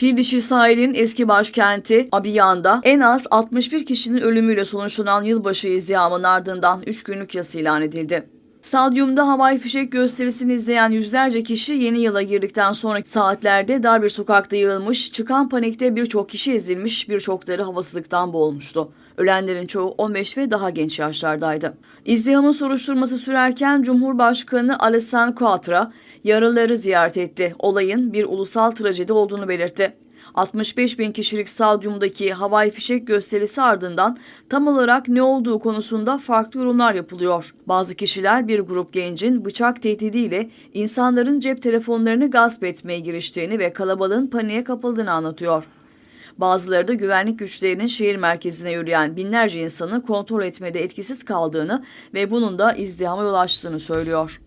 Fil dişi sahilin eski başkenti Abiyan'da en az 61 kişinin ölümüyle sonuçlanan yılbaşı izdihamının ardından 3 günlük yas ilan edildi. Stadyumda havai fişek gösterisini izleyen yüzlerce kişi yeni yıla girdikten sonraki saatlerde dar bir sokakta yığılmış, çıkan panikte birçok kişi ezilmiş, birçokları havasızlıktan boğulmuştu. Ölenlerin çoğu 15 ve daha genç yaşlardaydı. İzdihamın soruşturması sürerken Cumhurbaşkanı Alessandro Quattro yaralıları ziyaret etti. Olayın bir ulusal trajedi olduğunu belirtti. 65 bin kişilik stadyumdaki havai fişek gösterisi ardından tam olarak ne olduğu konusunda farklı yorumlar yapılıyor. Bazı kişiler bir grup gencin bıçak tehdidiyle insanların cep telefonlarını gasp etmeye giriştiğini ve kalabalığın paniğe kapıldığını anlatıyor. Bazıları da güvenlik güçlerinin şehir merkezine yürüyen binlerce insanı kontrol etmede etkisiz kaldığını ve bunun da izdihama yol açtığını söylüyor.